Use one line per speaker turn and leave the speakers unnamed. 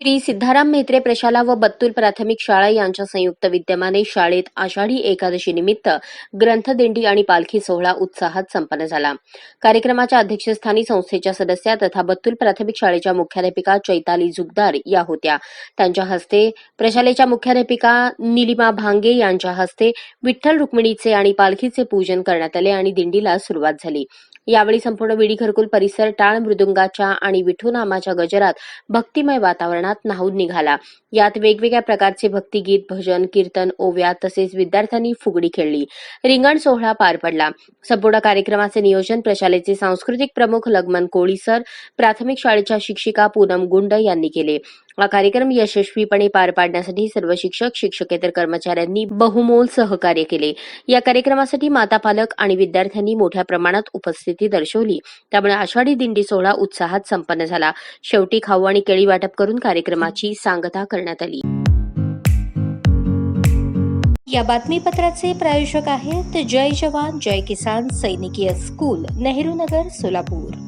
श्री सिद्धाराम म्हेत्रे प्रशाला व बत्तूल प्राथमिक शाळा यांच्या संयुक्त विद्यमाने शाळेत आषाढी एकादशी निमित्त ग्रंथदिंडी आणि पालखी सोहळा उत्साहात संपन्न झाला. कार्यक्रमाच्या अध्यक्षस्थानी संस्थेच्या सदस्या तथा बत्तूल प्राथमिक शाळेच्या मुख्याध्यापिका चैताली जुगदार या होत्या. त्यांच्या हस्ते प्रशालेच्या मुख्याध्यापिका निलिमा भांगे यांच्या हस्ते विठ्ठल रुक्मिणीचे आणि पालखीचे पूजन करण्यात आले आणि दिंडीला सुरुवात झाली. यावेळी संपूर्ण विडी घरकुल परिसर टाळ मृदुंगाच्या आणि विठू नामाच्या गजरात भक्तिमय वातावरणात न्हाऊन निघाला. यात वेगवेगळ्या प्रकारचे भक्तिगीत भजन कीर्तन ओव्या तसेच विद्यार्थ्यांनी फुगडी खेळली. रिंगण सोहळा पार पडला. संपूर्ण कार्यक्रमाचे नियोजन प्रशालेचे सांस्कृतिक प्रमुख लगमन कोळी सर प्राथमिक शाळेच्या शिक्षिका पूनम गुंड यांनी केले. हा कार्यक्रम यशस्वीपणे पार पाडण्यासाठी सर्व शिक्षक शिक्षकेतर कर्मचाऱ्यांनी बहुमोल सहकार्य केले. या कार्यक्रमासाठी माता पालक आणि विद्यार्थ्यांनी मोठ्या प्रमाणात उपस्थिती दर्शवली. त्यामुळे आषाढी दिंडी सोहळा उत्साहात संपन्न झाला. शेवटी खाऊ आणि केळी वाटप करून कार्यक्रमाची सांगता करण्यात आली.
या बातमीपत्राचे प्रायोजक आहेत जय जवान जय किसान सैनिकीय स्कूल नेहरू नगर सोलापूर.